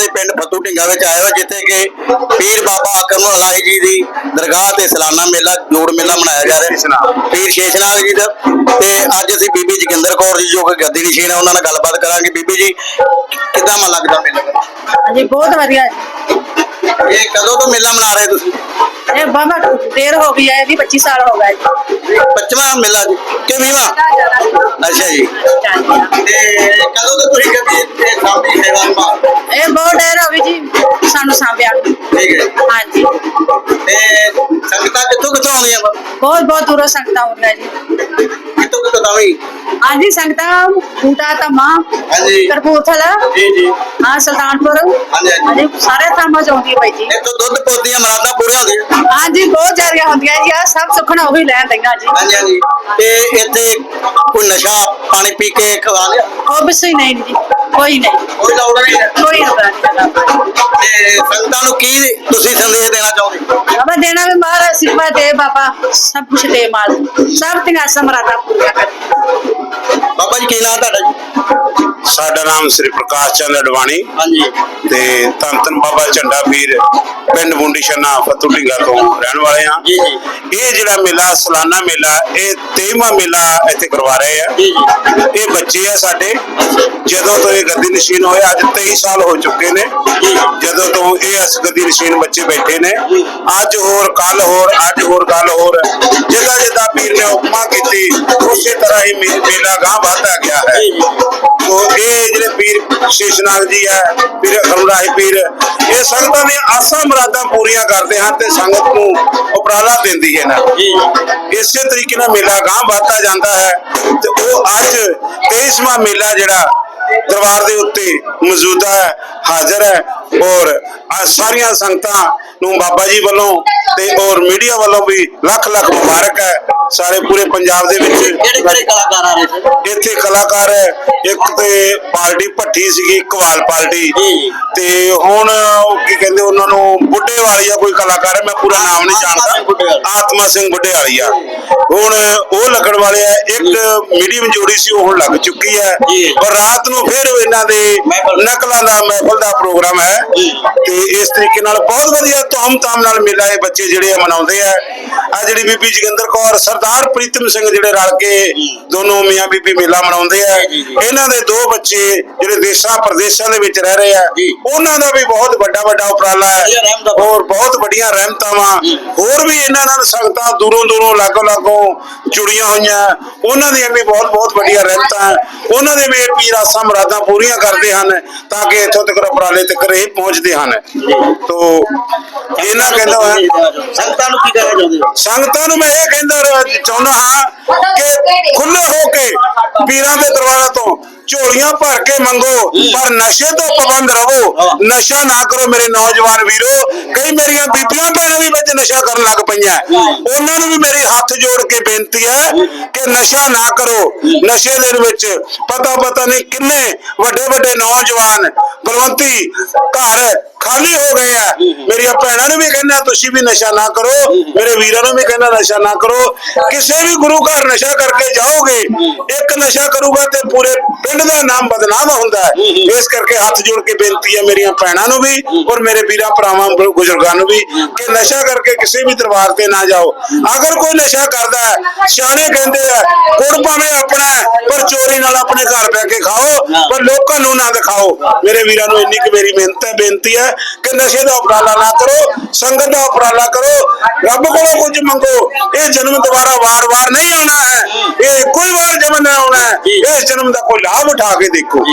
ਦੇ ਪਿੰਡ ਫੱਤੂ ਢਿੰਗਾ ਵਿੱਚ ਆਏ ਹੋਏ ਜਿੱਥੇ ਕਿ ਪੀਰ ਬਾਬਾ ਅਕਰਮ ਅਲਾਹੀ ਜੀ ਦੀ ਦਰਗਾਹ ਤੇ ਸਾਲਾਨਾ ਮੇਲਾ ਜੋੜ ਮੇਲਾ ਮਨਾਇਆ ਜਾ ਰਿਹਾ। ਪੀਰ ਸ਼ੇਸ਼ਨਾਗ ਜੀ ਦਾ। ਤੇ ਅੱਜ ਅਸੀਂ ਬੀਬੀ ਜੋਗਿੰਦਰ ਕੌਰ ਜੀ ਜੋ ਕਿ ਗੱਦੀ ਨਸ਼ੀਨ ਹੈ ਉਹਨਾਂ ਨਾਲ ਗੱਲਬਾਤ ਕਰਾਂਗੇ। ਬੀਬੀ ਜੀ ਕਿੱਦਾਂ ਮਨ ਲੱਗਦਾ ਮੇਲਾ? ਹਾਂਜੀ ਬਹੁਤ ਵਧੀਆ। ਜੀ। ਇਹ ਕਦੋਂ ਤੋਂ ਮੇਲਾ ਮਨਾ ਰਹੇ ਤੁਸੀਂ? ਇਹ ਬਾਬਾ ਦੇਰ ਹੋ ਗਈ ਹੈ ਇਹਦੀ 25 ਸਾਲ ਹੋ ਗਏ। ਜੀ ਪੱਚਵਾਂ ਮੇਲਾ ਜੀ ਕਿ ਵੀਵਾ ਅੱਛਾ ਜੀ। ਤੇ ਕਦੋਂ ਤੋਂ ਤੁਸੀਂ ਤੇ ਸਾਡੀ ਸੇਵਾ ਨਿਭਾ ਸਾਨੂੰ ਸਾਂਭਿਆ। ਨੂੰ। ਠੀਕ ਹੈ। ਹਾਂਜੀ। ਤੇ ਸੰਗਤਾਂ ਕਿੱਥੋਂ ਕਿੱਥੋਂ ਆਉਂਦੀਆਂ ਵਾ? ਬਹੁਤ ਬਹੁਤ ਦੂਰੋਂ ਸੰਗਤਾਂ ਆਉਂਦੀਆਂ ਜੀ। ਕਿੱਥੋਂ ਕਿੱਥੋਂ ਤਾਂ ਵੀ ਹਾਂਜੀ ਸੰਗਤਾਂ ਬੂਟਾ ਧਮਾ ਹਾਂਜੀ। ਕਰਪੂਰਥਲਾ ਜੀ ਜੀ। ਹਾਂ ਸੁਲਤਾਨਪੁਰ। ਹਾਂਜੀ, ਹਾਂਜੀ। ਸਾਰੇ ਥਾਵਾਂ ਚ ਆਉਂਦੀ ਹੈ ਬਾਈ ਜੀ। ਇੱਥੋਂ ਦੁੱਧ ਪੋਦੀਆਂ ਮਰਾਦਾ ਪੂਰੀਆਂ ਹੁੰਦੀਆਂ ਹਾਂਜੀ ਬਹੁਤ ਜ਼ਿਆਦੀਆਂ ਹੁੰਦੀਆਂ ਜੀ ਆ ਸਭ ਸੁਖਣਾ ਉਹੀ ਲੈਣ ਦਈਆਂ ਜੀ। ਹਾਂਜੀ ਹਾਂਜੀ। ਤੇ ਇੱਥੇ ਕੋਈ ਨਸ਼ਾ ਪਾਣੀ ਪੀ ਕੇ ਖਵਾ ਲਿਆ? ਉਹ ਨਹੀਂ ਜੀ ਕੋਈ ਨਹੀਂ। ਕੋਈ ਲੋੜ ਨਹੀਂ। ਕੋਈ ਤੇ ਸੰਗਤਾਂ ਨੂੰ ਕੀ ਤੁਸੀਂ ਸੰਦੇਸ਼ ਦੇਣਾ ਚਾਹੁੰਦੇ ਬਾਬਾ ਦੇਣਾ ਵੀ ਮਹਾਰਾਜ ਸਿਰਫਾ ਦੇ ਬਾਬਾ ਸਭ ਕੁਛ ਦੇ ਮਾਲ ਸਭ ਤੀਆਂ ਸਮਰਾਤਾ ਪੂਰੀਆਂ ਕਰ। ਬਾਬਾ ਜੀ ਕੀ ਨਾਮ ਤੁਹਾਡਾ ਜੀ? ਸਾਡਾ ਨਾਮ ਸ੍ਰੀ ਪ੍ਰਕਾਸ਼ ਚੰਦ ਅਡਵਾਣੀ ਹਾਂਜੀ। ਤੇ ਧੰਨ ਬਾਬਾ ਝੰਡਾ ਪੀਰ ਪਿੰਡ ਮੁੰਡੀ ਛੰਨਾ ਫਤੂ ਢਿੰਗਾ ਤੋਂ ਰਹਿਣ ਵਾਲੇ ਆ ਜੀ ਜੀ। ਇਹ ਜਿਹੜਾ ਮੇਲਾ ਸਾਲਾਨਾ ਮੇਲਾ ਇਹ 23ਵਾਂ ਮੇਲਾ ਇੱਥੇ ਕਰਵਾ ਰਹੇ ਆ। ਜੀ ਜੀ। ਇਹ ਬੱਚੇ ਆ ਸਾਡੇ। ਜਦੋਂ ਤੋਂ ਇਹ ਗੱਦੀ ਨਸ਼ੀਨ ਹੋਏ ਅੱਜ 23 ਸਾਲ ਹੋ ਚੁੱਕੇ ਨੇ। ਜਦੋਂ ਤੋਂ ਇਹ ਇਸ ਗੱਦੀ ਨਸ਼ੀਨ ਬੱਚੇ ਬੈਠੇ ਨੇ। ਅੱਜ ਹੋਰ ਕੱਲ ਹੋਰ ਅੱਜ ਹੋਰ ਕੱਲ ਹੋਰ। ਜਿੱਦਾਂ ਜਿੱਦਾਂ ਪੀਰ ਨੇ ਹੁਕਮਾਂ ਕੀਤੀ ਉਸੇ ਤਰ੍ਹਾਂ ਹੀ ਮੇ- ਮੇਲਾ ਗਾਂ ਵਧਦਾ ਗਿਆ ਹੈ। ਤੋ ਇਹ ਜਿਹੜੇ ਪੀਰ ਸ਼ੇਸ਼ਨਾਗ ਜੀ ਹੈ ਪੀਰ ਅਖਰਮਰਾਏ ਪੀਰ ਇਹ ਸੰਗਤਾਂ ਦੀਆਂ ਆਸਾਂ ਮੁਰਾਦਾਂ ਪੂਰੀਆਂ ਕਰਦੇ ਹਨ ਤੇ ਸੰਗਤ ਨੂੰ ਉਪਰਾਲਾ ਦਿੰਦੀ ਹੈ ਨਾ। ਇਸੇ ਤਰੀਕੇ ਨਾਲ ਮੇਲਾ ਗਾਂ ਵਧਦਾ ਜਾਂਦਾ ਹੈ ਤੇ ਉਹ ਅੱਜ 23ਵਾਂ ਮੇਲਾ ਜਿਹੜਾ ਦਰਬਾਰ ਦੇ ਉੱਤੇ ਮੌਜੂਦਾ ਹੈ ਹਾਜ਼ਰ ਹੈ ਔਰ ਆ ਸਾਰੀਆਂ ਸੰਗਤਾਂ ਨੂੰ ਬਾਬਾ ਜੀ ਵੱਲੋਂ ਤੇ ਔਰ ਮੀਡੀਆ ਵੱਲੋਂ ਵੀ ਲੱਖ ਲੱਖ ਮੁਬਾਰਕ ਹੈ। ਸਾਰੇ ਪੂਰੇ ਪੰਜਾਬ ਦੇ ਵਿੱਚ ਕਿਹੜੇ ਕਿਹੜੇ ਕਲਾਕਾਰ ਆ ਰਹੇ ਇੱਥੇ ਕਲਾਕਾਰ ਹੈ ਇੱਕ ਤੇ ਪਾਰਟੀ ਭੱਠੀ ਸੀਗੀ ਕਵਾਲ ਪਾਰਟੀ। ਤੇ ਹੁਣ ਉਹ ਕੀ ਕਹਿੰਦੇ ਉਹਨਾਂ ਨੂੰ ਬੁੱਢੇ ਵਾਲੀਆ ਕੋਈ ਕਲਾਕਾਰ ਹੈ ਮੈਂ ਪੂਰਾ ਨਾਮ ਨਹੀਂ ਜਾਣਦਾ। ਆਤਮਾ ਸਿੰਘ ਬੁੱਢੇ ਵਾਲੀਆ ਹੁਣ ਉਹ ਲੱਗਣ ਵਾਲੇ ਆ ਇੱਕ ਮੀਡੀਅਮ ਜੋੜੀ ਸੀ ਉਹ ਹੁਣ ਲੱਗ ਚੁੱਕੀ ਹੈ। ਔਰ ਰਾਤ ਨੂੰ ਫਿਰ ਇਹਨਾਂ ਦੇ। ਨਕਲਾਂ ਦਾ ਮਹਿਫਲ ਦਾ ਪ੍ਰੋਗਰਾਮ ਹੈ। ਤੇ ਇਸ ਤਰੀਕੇ ਨਾਲ ਬਹੁਤ ਵਧੀਆ ਧੂਮ ਧਾਮ ਨਾਲ ਮੇਲਾ ਇਹ ਬੱਚੇ ਜਿਹੜੇ ਮਨਾਉਂਦੇ ਆ ਆ ਜਿਹੜੀ ਬੀਬੀ ਜੋਗਿੰਦਰ ਕੌਰ ਸਰਦਾਰ ਪ੍ਰੀਤਮ ਸਿੰਘ ਜਿਹੜੇ ਰਲ ਕੇ ਦੋਨੋਂ ਮੀਆਂ ਬੀਬੀ ਮੇਲਾ ਮਨਾਉਂਦੇ ਆ। ਇਹਨਾਂ ਦੇ ਦੋ ਬੱਚੇ ਜਿਹੜੇ ਦੇਸ਼ਾਂ ਪ੍ਰਦੇਸ਼ਾਂ ਦੇ ਵਿੱਚ ਰਹਿ ਰਹੇ ਆ। ਉਹਨਾਂ ਦਾ ਵੀ ਬਹੁਤ ਵੱਡਾ ਵੱਡਾ ਉਪਰਾਲਾ ਹੈ। ਹੋਰ ਬਹੁਤ ਵੱਡੀਆਂ ਰਹਿਮਤਾਂ ਹੋਰ ਵੀ ਇਹਨਾਂ ਨਾਲ ਸੰਗਤਾਂ ਦੂਰੋਂ ਦੂਰੋਂ ਲਾਗੋ ਲਾਗੋਂ ਜੁੜੀਆਂ ਹੋਈਆਂ ਉਹਨਾਂ ਦੀਆਂ ਵੀ ਬਹੁਤ ਬਹੁਤ ਵੱਡੀਆਂ ਰਹਿਮਤਾਂ ਹੈ। ਉਹਨਾਂ ਦੇ ਇਹ ਪੀਰ ਆਸਾਂ ਮੁਰਾਦਾਂ ਪੂਰੀਆਂ ਕਰਦੇ ਹਨ ਤਾਂ ਕਿ ਇੱਥੋਂ ਤੱਕ ਉਪਰਾਲੇ ਤੱਕ ਇਹ ਪਹੁੰਚਦੇ ਹਨ। ਤੋਂ ਇਹਨਾਂ ਕਹਿੰਦਾ ਹੋਇਆ ਸੰਗਤਾਂ ਨੂੰ ਕੀ ਕਹਿਣਾ ਚਾਹੁੰਦੇ ਹੋ? ਸੰਗਤਾਂ ਨੂੰ ਮੈਂ ਇਹ ਕਹਿੰਦਾ ਚਾਹੁੰਦਾ ਹਾਂ ਕਿ ਖੁੱਲੇ ਹੋ ਕੇ ਪੀਰਾਂ ਦੇ ਦਰਬਾਰਾਂ ਤੋਂ ਝੋਲੀਆਂ ਭਰ ਕੇ ਮੰਗੋ ਪਰ ਨਸ਼ੇ ਤੋਂ ਪਾਬੰਦ ਰਹੋ। ਨਸ਼ਾ ਨਾ ਕਰੋ ਮੇਰੇ ਨੌਜਵਾਨ ਵੀਰੋ। ਕਈ ਮੇਰੀਆਂ ਬੀਬੀਆਂ ਭੈਣਾਂ ਵੀ ਵਿੱਚ ਨਸ਼ਾ ਕਰਨ ਲੱਗ ਪਈਆਂ। ਉਹਨਾਂ ਨੂੰ ਵੀ ਮੇਰੀ ਹੱਥ ਜੋੜ ਕੇ ਬੇਨਤੀ ਹੈ ਕਿ ਨਸ਼ਾ ਨਾ ਕਰੋ ਨਸ਼ੇ ਦੇ ਵਿੱਚ। ਪਤਾ ਪਤਾ ਨਹੀਂ ਕਿੰਨੇ ਵੱਡੇ ਵੱਡੇ ਨੌਜਵਾਨ ਬਲਵੰਤੀ ਘਰ ਖਾਲੀ ਹੋ ਗਏ ਆ। ਮੇਰੀਆਂ ਭੈਣਾਂ ਨੂੰ ਵੀ ਕਹਿੰਦਾ, ਤੁਸੀਂ ਵੀ ਨਸ਼ਾ ਨਾ ਕਰੋ। ਮੇਰੇ ਵੀਰਾਂ ਨੂੰ ਵੀ ਕਹਿੰਦਾ, ਨਸ਼ਾ ਨਾ ਕਰੋ। ਕਿਸੇ ਵੀ ਗੁਰੂ ਘਰ ਨਸ਼ਾ ਕਰਕੇ ਜਾਓਗੇ, ਇੱਕ ਨਸ਼ਾ ਕਰੂਗਾ ਤੇ ਪੂਰੇ ਪਿੰਡ ਦਾ ਨਾਮ ਬਦਨਾਮ ਹੁੰਦਾ ਹੈ। ਇਸ ਕਰਕੇ ਹੱਥ ਜੋੜ ਕੇ ਬੇਨਤੀ ਹੈ ਮੇਰੀਆਂ ਭੈਣਾਂ ਨੂੰ ਵੀ ਔਰ ਮੇਰੇ ਵੀਰਾਂ ਭਰਾਵਾਂ, ਬਜ਼ੁਰਗਾਂ ਨੂੰ ਵੀ ਕਿ ਨਸ਼ਾ ਕਰਕੇ ਕਿਸੇ ਵੀ ਦਰਬਾਰ ਤੇ ਨਾ ਜਾਓ। ਅਗਰ ਕੋਈ ਨਸ਼ਾ ਕਰਦਾ ਹੈ, ਸਿਆਣੇ ਕਹਿੰਦੇ ਆ ਕੁੜ ਭਾਵੇਂ ਆਪਣਾ ਪਰ ਚੋਰੀ ਨਾਲ ਆਪਣੇ ਘਰ ਬੈ ਕੇ ਖਾਓ, ਪਰ ਲੋਕਾਂ ਨੂੰ ਨਾ ਦਿਖਾਓ। ਮੇਰੇ ਵੀਰਾਂ ਨੂੰ ਇੰਨੀ ਕੁ ਮੇਰੀ ਮਿਹਨਤ ਹੈ, ਬੇਨਤੀ ਹੈ। ਕਿ ਨਸ਼ੇ ਦਾ ਉਪਰਾਲਾ ਨਾ ਕਰੋ ਸੰਗਤ ਦਾ ਉਪਰਾਲਾ ਕਰੋ ਰੱਬ ਕੋਲੋਂ ਕੁਝ ਮੰਗੋ ਇਹ ਜਨਮ ਦੁਬਾਰਾ ਵਾਰ-ਵਾਰ ਨਹੀਂ ਆਉਣਾ ਹੈ। ਇਹ ਕੋਈ ਵਾਰ ਜਨਮ ਨਹੀਂ ਆਉਣਾ ਹੈ। ਇਸ ਜਨਮ ਦਾ ਕੋਈ ਲਾਭ ਉਠਾ ਕੇ ਦੇਖੋ।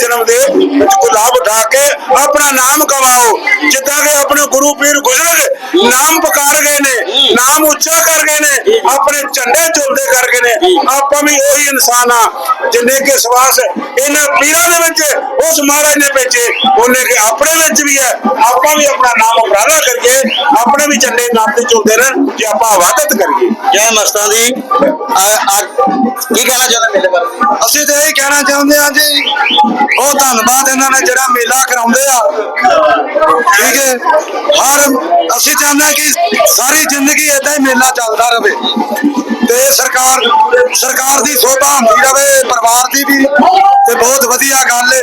ਜਨਮ ਦੇ ਵਿੱਚ ਕੋਈ ਲਾਭ ਉਠਾ ਕੇ ਆਪਣਾ ਨਾਮ ਕਮਾਓ। ਜਿੱਦਾਂ ਕਿ ਆਪਣੇ ਗੁਰੂ ਪੀਰ ਗੁਜ਼ਰ ਨਾਮ ਪੁਕਾਰ ਗਏ ਨੇ ਨਾਮ ਉੱਚਾ ਕਰ ਗਏ ਨੇ ਆਪਣੇ ਝੰਡੇ ਝੁਲਦੇ ਕਰ ਗਏ ਨੇ। ਆਪਾਂ ਵੀ ਉਹੀ ਇਨਸਾਨ ਆ ਜਿੰਨੇ ਕੇ ਸਵਾਸ ਇਹਨਾਂ ਪੀਰਾਂ ਦੇ ਵਿੱਚ ਉਸ ਮਹਾਰਾਜ ਨੇ ਭੇਜੇ ਉਹਨੇ ਕਿ ਆਪਣੇ ਵਿੱਚ ਵੀ ਹੈ। ਆਪਾਂ ਵੀ ਆਪਣਾ ਨਾਮ ਉਪਰਾਲਾ ਕਰੀਏ ਆਪਣੇ ਵੀ ਝੰਡੇ ਨਾਮ ਤੇ ਝੁਲਦੇ ਰਹਿਣ ਜੇ ਆਪਾਂ ਆਵਾਜ਼ਤ ਕਰੀਏ। ਜੈ ਮਸਤਾਂ ਦੀ ਕੀ ਕਹਿਣਾ ਚਾਹੁੰਦੇ ਮੇਰੇ ਬਾਰੇ? ਅਸੀਂ ਤੇ ਇਹ ਕਹਿਣਾ ਚਾਹੁੰਦੇ ਹਾਂ ਜੀ ਬਹੁਤ ਧੰਨਵਾਦ ਇਹਨਾਂ ਨੇ ਜਿਹੜਾ ਮੇਲਾ ਕਰਾਉਂਦੇ ਆ। ਠੀਕ ਹੈ। ਹਰ ਅਸੀਂ ਚਾਹੁੰਦੇ ਕਿ ਸਾਰੀ ਜ਼ਿੰਦਗੀ ਏਦਾਂ ਹੀ ਮੇਲਾ ਚੱਲਦਾ ਰਹੇ। ਤੇ ਸਰਕਾਰ ਸਰਕਾਰ ਦੀ ਸੋਭਾ ਹੁੰਦੀ ਰਵੇ ਪਰਿਵਾਰ ਦੀ ਵੀ। ਤੇ ਬਹੁਤ ਵਧੀਆ ਗੱਲ ਹੈ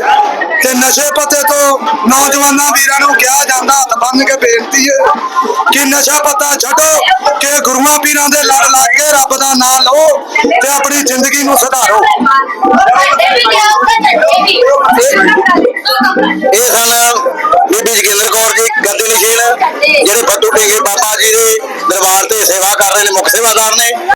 ਤੇ ਨਸ਼ੇ ਪੱਤੇ ਤੋਂ ਨੌਜਵਾਨਾਂ ਵੀਰਾਂ ਨੂੰ ਕਿਹਾ ਜਾਂਦਾ, ਹੱਥ ਬੰਨ ਕੇ ਬੇਨਤੀ ਹੈ ਕਿ ਨਸ਼ਾ ਪੱਤਾ ਛੱਡੋ, ਕਿ ਗੁਰੂਆਂ ਪੀਰਾਂ ਦੇ ਲੜ ਲੱਗ ਕੇ ਰੱਬ ਦਾ ਨਾਮ ਲਓ ਤੇ ਆਪਣੀ ਜ਼ਿੰਦਗੀ ਨੂੰ ਸੁਧਾਰੋ। ਇਹ ਸਨ ਬੀਬੀ ਜੋਗਿੰਦਰ ਕੌਰ ਜੀ ਗੱਦੀ ਨਸ਼ੀਨ ਜਿਹੜੇ ਫੱਟੂ ਟੇਕੇ ਬਾਬਾ ਜੀ ਦੇ ਦਰਬਾਰ ਤੇ ਸੇਵਾ ਕਰ ਰਹੇ ਨੇ, ਮੁੱਖ ਸੇਵਾਦਾਰ ਨੇ।